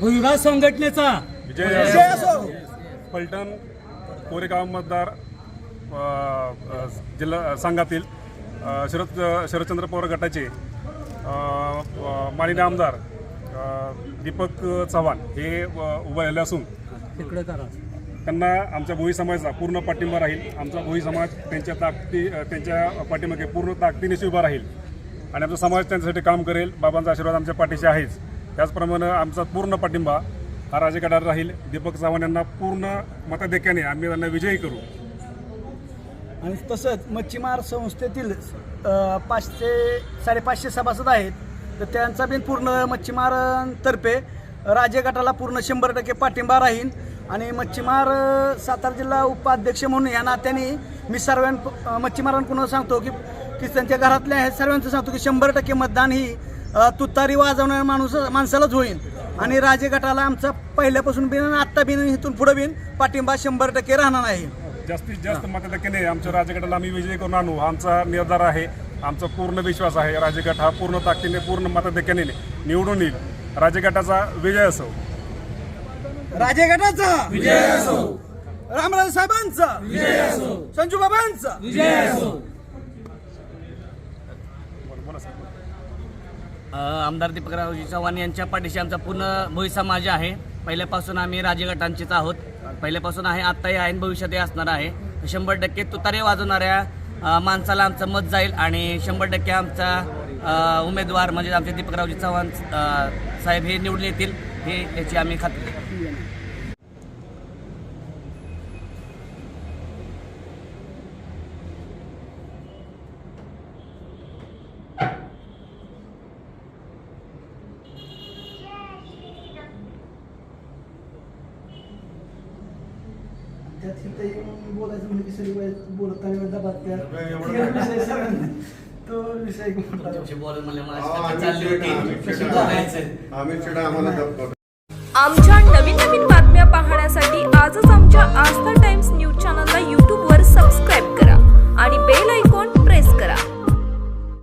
भुईबा संघटनेचा. विजय विजय असो फलटण कोरेगाव मतदार अ, जिल्हा संघातील अ, शरद शरदचंद्र पवार गटाचे अ, अ, माननीय आमदार अ, दीपक चव्हाण हे अ, उभे राहिले असून तिकडे करा. त्यांना आमच्या भोई समाजाचा पूर्ण पाठिंबा राहील. आमचा भोई समाज त्यांच्या ताकदी त्यांच्या पाठीमागे पूर्ण ताकदीनेशी उभा राहील. आणि आमचा समाज त्यांच्यासाठी काम करेल. बाबांचा आशीर्वाद आमच्या पाठीशी आहेच. त्याचप्रमाणे आमचा पूर्ण पाठिंबा हा राजगडावर राहील. दीपक चव्हाण यांना पूर्ण मताधिक्याने आम्ही त्यांना विजयी करू. आणि तसंच मच्छीमार संस्थेतील पाचशे साडेपाचशे सभासद आहेत. तर त्यांचा बिन पूर्ण मच्छीमारांतर्फे राजगटाला पूर्ण शंभर टक्के पाठिंबा राहील. आणि मच्छीमार सातारा जिल्हा उपाध्यक्ष म्हणून या नात्याने मी सर्वां मच्छीमारांकडून सांगतो की की त्यांच्या घरातल्या हे सर्वांचं सांगतो की शंभर टक्के मतदान ही तुतारी वाजवणाऱ्या माणूस माणसालाच होईल आणि राजे गटाला आमचा पहिल्यापासून बिन आणि आत्ता बिन इथून पुढे बिन पाठिंबा शंभर टक्के राहणार आहे जास्तीत जास्त मताधिक्याने आमच्या राजगडाला आम्ही विजयी करून आणू. हा आमचा निर्धार आहे. आमचा पूर्ण विश्वास आहे. राजगट हा पूर्ण ताकदीने पूर्ण मताधिक्याने निवडून येईल. राजगटाचा विजय असो. राजे गटाचा विजय असो. रामराज साहेबांचा विजय असो. संजू बाबांचा विजय असो. आमदार दीपकरावजी चव्हाण यांच्या पाठीशी आमचा पूर्ण भोई समाज आहे. पहिल्यापासून आम्ही राजगटांचेच आहोत. पहिल्यापासून आहे आत्ताही आहे भविष्यातही असणार आहे. शंभर टक्के तुतारे वाजवणाऱ्या माणसाला आमचं मत जाईल आणि शंभर टक्के आमचा उमेदवार म्हणजे आमचे दीपकरावजी चव्हाण साहेब हे निवडून येतील हे याची आम्ही खात्री त्यात येऊन बोलायचं म्हणजे की सगळी वेळ बोलताना दबात ते विषय बोलून आमच्या नवीन नवीन बातम्या पाहण्यासाठी आजच आमच्या आस्था टाइम्स न्यूज